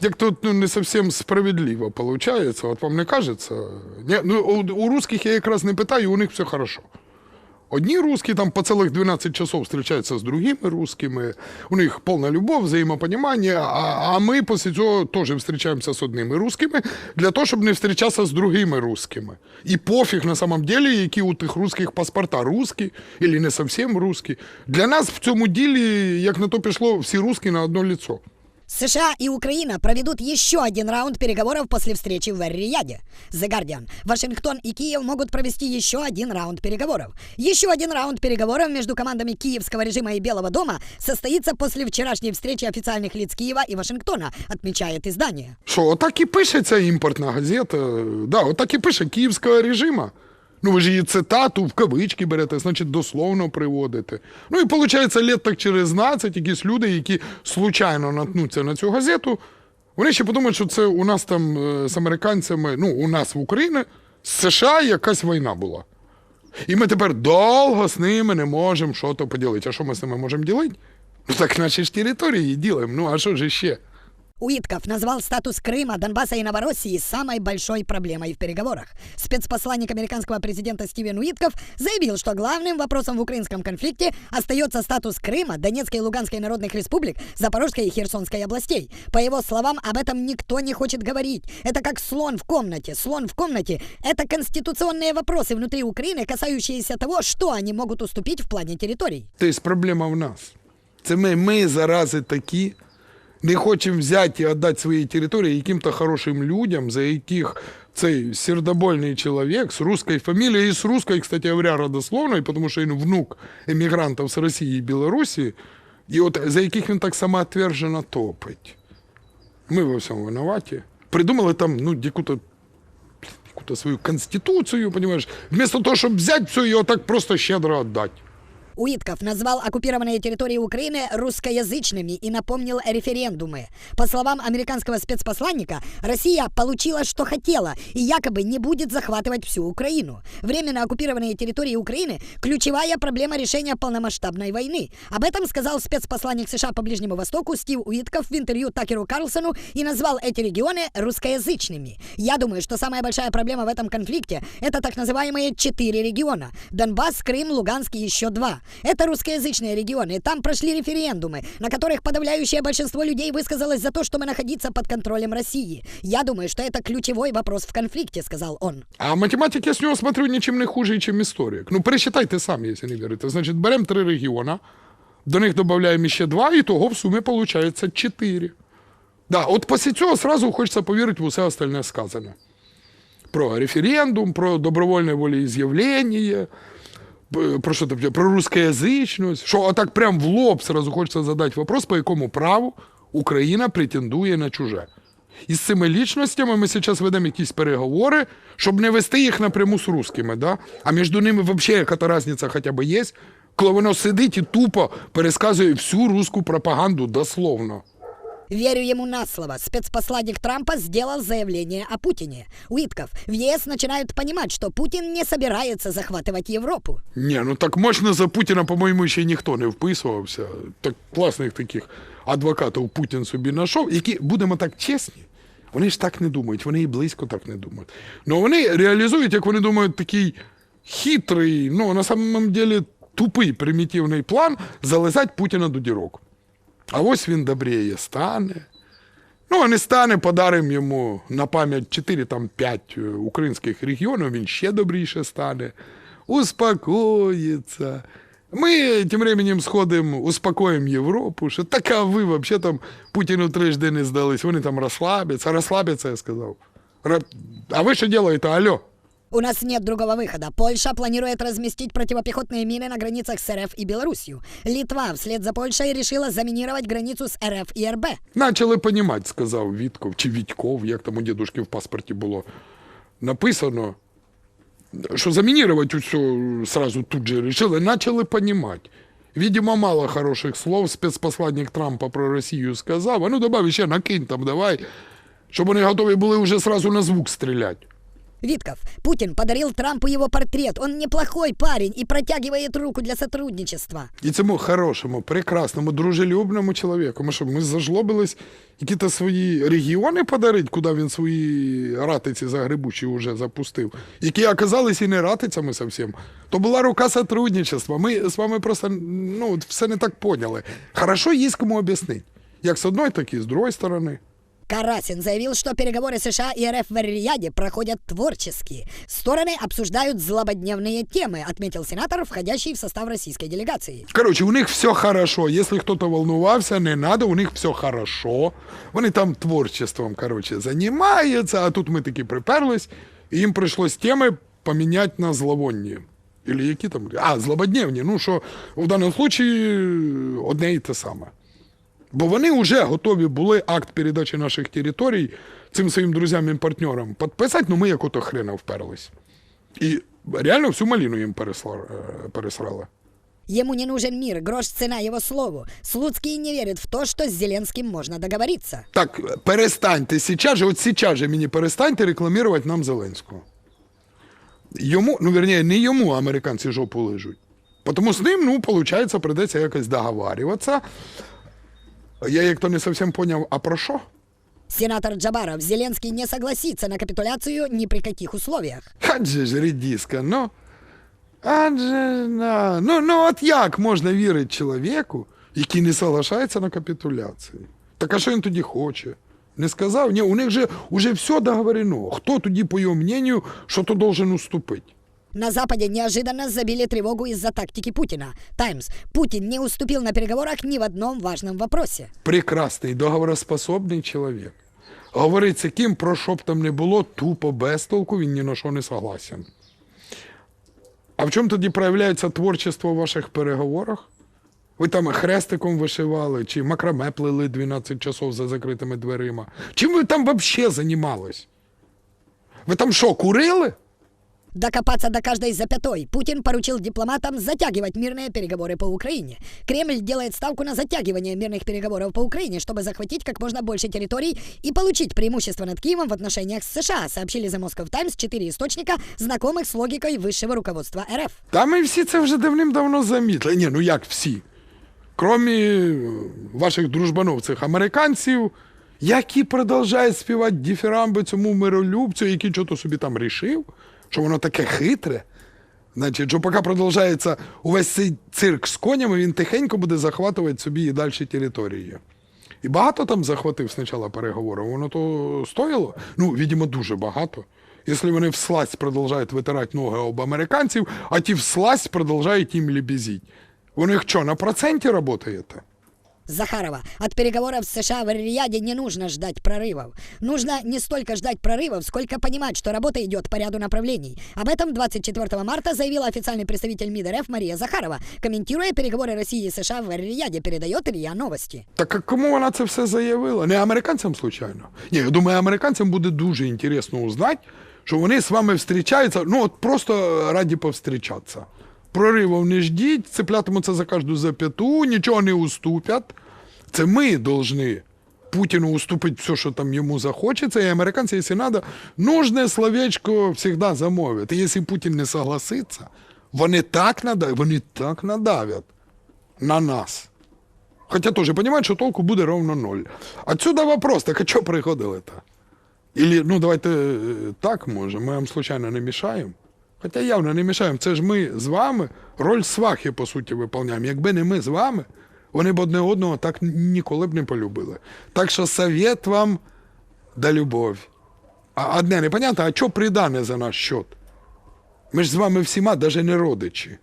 Як-то ну, не зовсім справедливо виходить, от вам не кажеться? Ні, ну, у, у русських я якраз не питаю, у них все хорошо. Одні русські там по цілих 12 часов зустрічаються з другими русскими, у них повна любов, взаємопонімання, а, а ми після цього теж зустрічаємося з одними русскими для того, щоб не зустрічатися з другими русскими. І пофіг на самом деле, які у тих русських паспорта русські, або не зовсім русські. Для нас в цьому ділі, як на то пішло, всі русські на одно лицо. США и Украина проведут еще один раунд переговоров после встречи в Эр-Рияде. The Guardian. Вашингтон и Киев могут провести еще один раунд переговоров. Еще один раунд переговоров между командами киевского режима и Белого дома состоится после вчерашней встречи официальных лиц Киева и Вашингтона, отмечает издание. Що, отак і пише ця імпортна газета. Да, отак і пише київського режима. Ну, ви ж її цитату в кавички берете, значить, дословно приводите. Ну і виходить, літ так через 12 якісь люди, які случайно наткнуться на цю газету, вони ще подумають, що це у нас там е, з американцями, ну, у нас в Україні, з США якась війна була. І ми тепер довго з ними не можемо щось поділити. А що ми з ними можемо ділити? Ну так наші ж території ділимо. Ну а що ж ще? Уитков назвал статус Крыма, Донбасса и Новороссии самой большой проблемой в переговорах. Спецпосланник американского президента Стивен Уитков заявил, что главным вопросом в украинском конфликте остается статус Крыма, Донецкой и Луганской народных республик, Запорожской и Херсонской областей. По его словам, об этом никто не хочет говорить. Это как слон в комнате. Слон в комнате – это конституционные вопросы внутри Украины, касающиеся того, что они могут уступить в плане территорий. Тобто проблема в нас. Це ми, ми зарази такі, не хочемо взяти і віддати свої території яким-то хорошим людям, за яких цей сердобольний чоловік з русською фамілією, і з русською, кстати говоря, родословною, тому що він внук емігрантів з Росії і Білорусі, і от за яких він так самоотвержено топить. Ми во всьому винуваті. Придумали там, ну, яку-то какую-то свою конституцию, понимаешь, вместо того, чтобы взять все вот так просто щедро отдать. Уитков назвал оккупированные территории Украины русскоязычными и напомнил референдумы. По словам американского спецпосланника, Россия получила, что хотела, и якобы не будет захватывать всю Украину. Временно оккупированные территории Украины – ключевая проблема решения полномасштабной войны. Об этом сказал спецпосланник США по Ближнему Востоку Стив Уитков в интервью Такеру Карлсону и назвал эти регионы русскоязычными. Я думаю, что самая большая проблема в этом конфликте – это так называемые четыре региона – Донбасс, Крым, Луганск и еще два. Это русскоязычные регионы. Там прошли референдумы, на которых подавляющее большинство людей высказалось за то, чтобы находиться под контролем России. Я думаю, что это ключевой вопрос в конфликте, сказал он. А математик, я з нього смотрю, нічим не хуже, ніж історик. Ну, пересчитайте самі, якщо не вірите. Значить, беремо три регіони, до них додаємо ще два, і того в сумі виходить чотири. Да, от після цього сразу хочеться повірити в усе остальне сказане. Про референдум, про добровольне волеизъявление, п- про що там, про русскоязичність, що отак прям в лоб сразу хочеться задати вопрос, по якому праву Україна претендує на чуже. І з цими лічностями ми зараз ведемо якісь переговори, щоб не вести їх напряму з русскими, да? а між ними взагалі яка-то різниця хоча б є, коли воно сидить і тупо пересказує всю русську пропаганду дословно. Верю ему на слово. Спецпосланник Трампа сделал заявление о Путине. Уитков, в ЕС начинают понимать, что Путин не собирается захватывать Европу. Ні, ну так мощно за Путіна, по-моєму, ще ніхто не вписувався. Так класних таких адвокатів Путін собі знайшов, які, будемо так чесні, вони ж так не думають, вони і близько так не думають. Ну вони реалізують, як вони думають, такий хитрий, ну на самом деле тупий примітивний план залезать Путіна до дірок. А ось він добріє стане. Ну, а не стане, подаримо йому на пам'ять 4 там 5 е, українських регіонів, він ще добріше стане, успокоїться. Ми тим временем сходимо, успокоїмо Європу, що така ви взагалі там Путіну трижди не здались, вони там розслабляться, розслабляться, я сказав. А ви що робите, алло? У нас нет другого выхода. Польша планирует разместить противопехотные мины на границах с РФ и Белоруссию. Литва вслед за Польшей решила заминировать границу с РФ и РБ. Начали понімати, сказав Вітков чи Вітьков, як там у дідушки в паспорті було написано, що замінірувати все сразу тут же решили, начали понімати. Видимо, мало хороших слов спецпосланник Трампа про Росію сказав, а ну добавь ще накинь там, давай, щоб вони готові були вже сразу на звук стріляти. Витков, Путин подарил Трампу его портрет. Он неплохой парень и протягивает руку для сотрудничества. І цьому хорошому, прекрасному, дружелюбному чоловіку. Ми що, ми зажлобились які-то свої регіони подарить, куди він свої ратиці загребучі вже запустив, які оказались і не ратицями зовсім. То була рука сотрудничества. Ми з вами просто ну, все не так поняли. Хорошо є кому об'яснити. Як з одної, так і з другої сторони. Карасин заявил, что переговоры США и РФ в Эр-Рияде проходят творчески. Стороны обсуждают злободневные темы, отметил сенатор, входящий в состав российской делегации. Короче, у них все хорошо. Если кто-то волновался, не надо, у них все хорошо. Вони там творчеством, короче, занимаются, а тут ми таки приперлись, і їм прийшлось теми поміняти на зловонні. Или які там? А, злободневні. Ну що в даному случаї одне і те саме. Бо вони вже готові були акт передачі наших територій цим своїм друзям і партнерам підписати, ну ми як ото хрена вперлись. І реально всю маліну їм е, пересрали. Ему не нужен мир, грош цена его слову. Слуцкий не верит в то, что с Зеленским можно договориться. Так, перестаньте сейчас же, от сейчас же мені перестаньте рекламувати нам Зеленського. Йому, ну верніше, не йому американці жопу лижуть. Тому з ним, ну, виходить, придеться якось договарюватися. Я як то не зовсім поняв, а про що? Сенатор Джабаров, Зеленский не согласится на капитуляцию ни при каких условиях. Адже ж редіска, ну. Адже на. Ну, ну от як можна вірити чоловіку, який не соглашається на капітуляцію? Так а що він тоді хоче? Не сказав? Ні, у них же уже все договорено. Хто тоді, по його мнению, що то должен уступити? На Западе неожиданно забили тревогу из-за тактики Путина. Таймс. Путин не уступил на переговорах ни в одном важном вопросе. Прекрасний, договороспособний чоловік. Говорить з яким, про що б там не було, тупо без толку, він ні на що не согласен. А в чому тоді проявляється творчество в ваших переговорах? Ви там хрестиком вишивали, чи макраме плели 12 часов за закритими дверима. Чим ви там взагалі займались? Ви там що, курили? Докопаться до каждой запятой. Путин поручил дипломатам затягивать мирные переговоры по Украине. Кремль делает ставку на затягивание мирных переговоров по Украине, чтобы захватить как можно больше территорий и получить преимущество над Киевом в отношениях с США, сообщили The Moscow Times четыре источника, знакомых с логикой высшего руководства РФ. Та ми всі це вже давним-давно замітили. Ні, ну як всі? Кромі ваших дружбанов, цих американців, які продовжують співати діфірамби цьому миролюбцю, який чого собі там рішив, що воно таке хитре. Значить, що поки продовжується увесь цей цирк з конями, він тихенько буде захватувати собі і далі території. І багато там захватив спочатку переговорів, воно то стоїло? Ну, відомо, дуже багато. Якщо вони всласть продовжують витирати ноги об американців, а ті всласть продовжують їм лебезить. У них що, на проценті працюєте? Захарова. От переговоров с США в Эр-Рияде не нужно ждать прорывов. Нужно не столько ждать прорывов, сколько понимать, что работа идет по ряду направлений. Об этом 24 марта заявила официальный представитель МИД РФ Мария Захарова, комментируя переговоры России и США в Эр-Рияде, передает РИА Новости. Так а кому вона це все заявила? Не американцям, случайно? Ні, я думаю, американцям буде дуже інтересно узнати, що вони з вами зустрічаються, ну от просто раді повстрічатися. Проривів не ждіть, цеплятимуться за кожну зап'яту, нічого не уступять. Це ми повинні Путіну уступити все, що там йому захочеться, і американці, якщо треба, нужне словечко завжди замовлять. Якщо Путін не согласиться, вони так надавлять, вони так надавлять на нас. Хотя тоже понимают, що толку буде ровно ноль. Отсюда вопрос, так а що приходили-то? Или, ну давайте е, так може, ми вам случайно не мішаємо. Хоча явно не мішаємо. Це ж ми з вами роль свахи, по суті, виконуємо. Якби не ми з вами, вони б одне одного так ніколи б не полюбили. Так що совет вам да любов. А одне непонятно, а що придане за наш счет? Ми ж з вами всіма навіть не родичі.